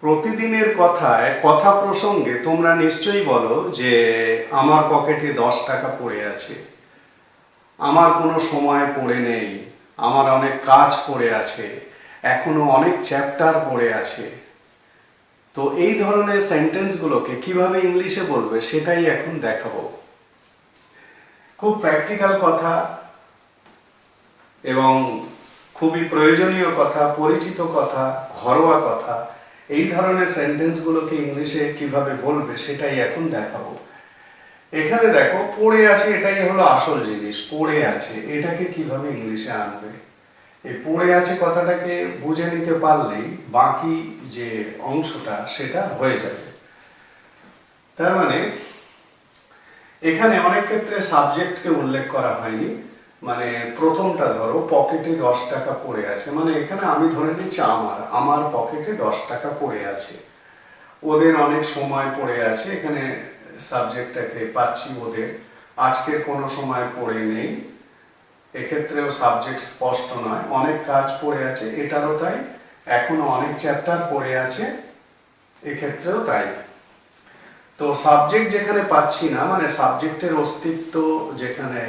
প্রতিদিনের কথায়, কথা প্রসঙ্গে তোমরা নিশ্চয়ই বলো যে আমার পকেটে দশ টাকা পড়ে আছে। আমার কোনো সময় পড়ে নেই। আমার অনেক কাজ পড়ে আছে। এখনও অনেক চ্যাপ্টার পড়ে আছে। তো এই ধরনের সেন্টেন্সগুলোকে কীভাবে ইংলিশে বলবে সেটাই এখন দেখাবো। খুব প্র্যাকটিক্যাল কথা এবং খুবই প্রয়োজনীয় কথা, পরিচিত কথা, ঘরোয়া কথা। এই ধরনের সেন্টেন্সগুলোকে ইংলিশে কীভাবে বলবে, সেটাই এখন দেখাবো। এখানে দেখো, পড়ে আছে এটাই হলো আসল জিনিস, পড়ে আছে, এটাকে কীভাবে ইংলিশে আনবে? এই পড়ে আছে কথাটাকে বুঝে নিতে পারলেই বাকি যে অংশটা, সেটা হয়ে যাবে। তার মানে এখানে অনেক ক্ষেত্রে সাবজেক্টকে উল্লেখ করা হয়নি। মানে প্রথমটা ধরো পকেটে দশ টাকা পড়ে আছে। মানে এখানে আমি ধরে নিচ্ছি আমার আমার পকেটে দশ টাকা পড়ে আছে। ওদের অনেক সময় পড়ে আছে, এখানে সাবজেক্টটাকে পাচ্ছি ওদের। আজকের কোনো সময় পড়ে নেই। এক্ষেত্রেও সাবজেক্ট স্পষ্ট নয়। অনেক কাজ পড়ে আছে, এটারও তাই। এখনও অনেক চ্যাপ্টার পড়ে আছে, এক্ষেত্রেও তাই। তো সাবজেক্ট যেখানে পাচ্ছি না মানে সাবজেক্টের অস্তিত্ব যেখানে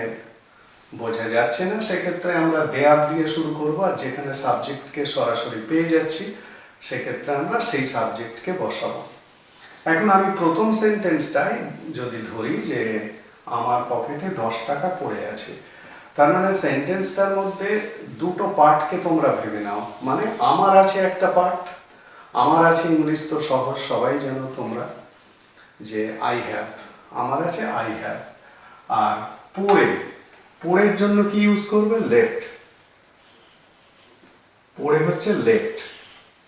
বোঝা যাচ্ছে না, সেক্ষেত্রে আমরা দেয়ার দিয়ে শুরু করব আর যেখানে সাবজেক্টকে সরাসরি পেয়ে যাচ্ছি, সেক্ষেত্রে আমরা সেই সাবজেক্টকে বসাবো। এখন আমি প্রথম সেন্টেন্সটাই যদি ধরি যে আমার পকেটে দশ টাকা পড়ে আছে, তার মানে সেন্টেন্সটার মধ্যে দুটো পার্টকে তোমরা ভেবে নাও। মানে আমার আছে একটা পার্ট আমার আছে ইংলিশ তো সহজ, সবাই জানো তোমরা যে আই হ্যাভ আমার আছে আই হ্যাভ আর পড়ে পড়ের জন্য কি ইউজ করবে? লেফট পড়ে হচ্ছে লেফট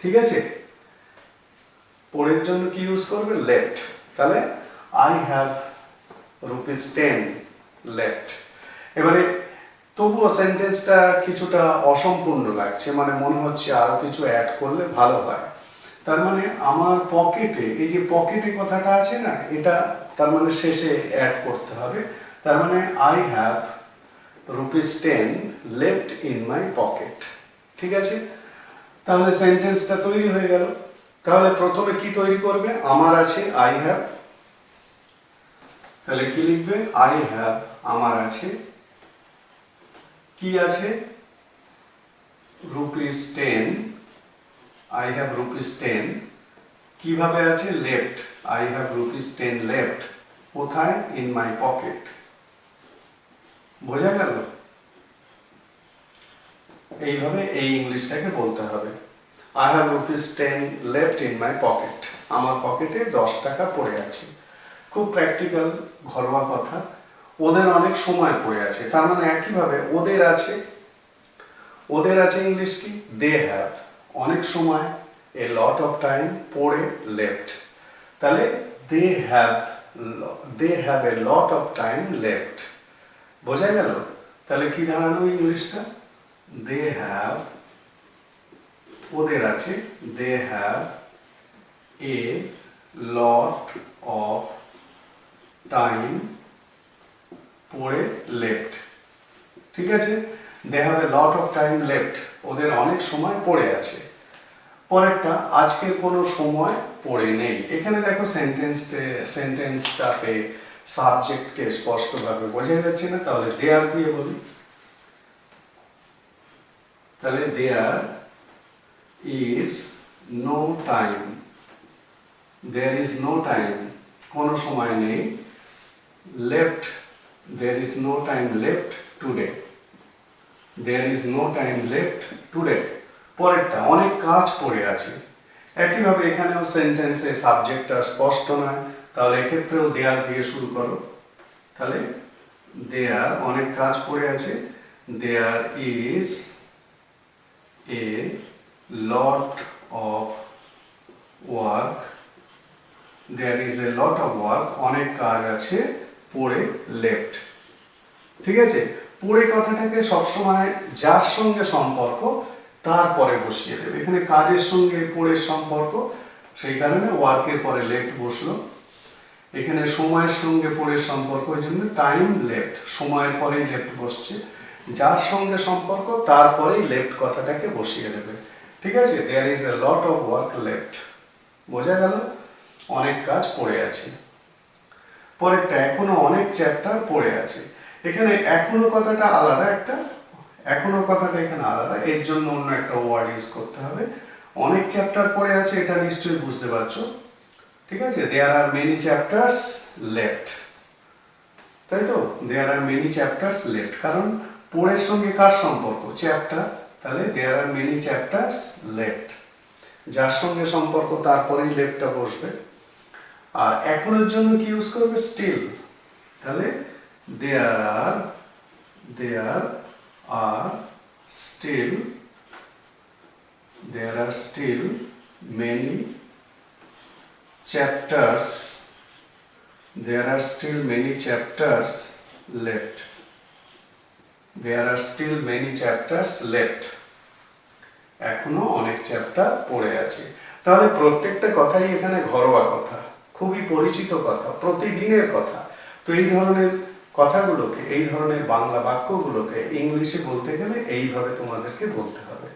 ঠিক আছে? পড়ের জন্য কি ইউজ করবে? লেফট তাহলে I have rupees ten left এবারে তবুও সেন্টেন্সটা কিছুটা অসম্পূর্ণ লাগছে মানে মনে হচ্ছে আরও কিছু অ্যাড করলে ভালো হয়। তার মানে আমার পকেটে এই যে পকেটে কথাটা আছে না, এটা তার মানে শেষে অ্যাড করতে হবে। তার মানে I have rupees ten left in my pocket ঠিক আছে? তাহলে সেন্টেন্সটা তৈরি হয়ে গেল। তাহলে প্রথমে কি তৈরি করবে? আমার আছে আই হ্যাভ তাহলে কি লিখবে? আই হ্যাভ আমার আছে। কি আছে? Rupees ten I have rupees ten কীভাবে আছে? Left I have rupees ten left কোথায়? ইন মাই পকেট বোঝা গেল? এইভাবে এই ইংলিশটাকে বলতে হবে। I have rupees ten left in my pocket আমার পকেটে দশ টাকা পড়ে আছে। খুব প্র্যাকটিক্যাল ঘরোয়া কথা। ওদের অনেক সময় পড়ে আছে। তার মানে একইভাবে ওদের আছে। ওদের আছে ইংলিশ কি? দে হ্যাভ অনেক সময় এ লট অফ টাইম পড়ে লেফট তাহলে they have they have a lot of time left বোঝা গেল? তাহলে কি দাঁড়ানো ইংলিশটা? দে হ্যাভ ওদের আছে they have a lot of time পড়ে লেফট ঠিক আছে? They have a lot of time left ওদের অনেক সময় পড়ে আছে। পরেরটা আজকের কোনো সময় পড়ে নেই। এখানে দেখো সেন্টেন্স সেন্টেন্সটাতে সাবজেক্টকে স্পষ্টভাবে বোঝা যাচ্ছে না, তাহলে দেয়ার দিয়ে বলি। তাহলে there is no time there is no time কোনো সময় নেই left there is no time left today there is no time left today পরেরটা, অনেক কাজ পড়ে আছে। একইভাবে এখানেও সেন্টেন্সে সাবজেক্টটা স্পষ্ট নয়। তাহলে এক্ষেত্রেও দেয়াল দিয়ে শুরু করো। তাহলে দেয়ার অনেক কাজ পড়ে আছে। There is a lot of work there is a lot of work অনেক কাজ আছে পড়ে লেফট ঠিক আছে? পড়ে কথাটাকে সবসময় যার সঙ্গে সম্পর্ক তারপরে বসিয়ে দেবে। এখানে কাজের সঙ্গে পড়ের সম্পর্ক, সেই কারণে ওয়ার্কের পরে লেফট বসল। এখানে সময়ের সঙ্গে পড়ের সম্পর্ক ওই জন্য টাইম লেফট সময়ের পরেই লেফট বসছে। যার সঙ্গে সম্পর্ক তারপরেই লেফট কথাটাকে বসিয়ে দেবে। ঠিক আছে? There is a lot of work left বোঝা গেল? অনেক কাজ পড়ে আছে। পরেরটা, এখনও অনেক চ্যাপ্টার পড়ে আছে। এখানে এখনও কথাটা আলাদা একটা, এখনও কথাটা এখানে আলাদা। এর জন্য অন্য একটা ওয়ার্ড ইউজ করতে হবে। অনেক চ্যাপ্টার পড়ে আছে, এটা নিশ্চয়ই বুঝতে পারছ। ঠিক আছে? There are many chapters left তাই তো? There are many chapters left কারণ পড়ের সঙ্গে কার সম্পর্ক? চ্যাপ্টার তাহলে there are many chapters left যার সঙ্গে সম্পর্ক, তারপরেই লেফটটা বসবে। আর এখনের জন্য কি ইউজ করবে? স্টিল তাহলে there are there are still there are still many chapters. There are still many chapters left. There are still many chapters left. এখনও অনেক চ্যাপ্টার পড়ে আছে। তাহলে প্রত্যেকটা কথাই এখানে ঘরোয়া কথা, খুবই পরিচিত কথা, প্রতিদিনের কথা। তো এই ধরনের কথাগুলোকে, এই ধরনের বাংলা বাক্যগুলোকে ইংলিশে বলতে গেলে এইভাবে তোমাদেরকে বলতে হবে।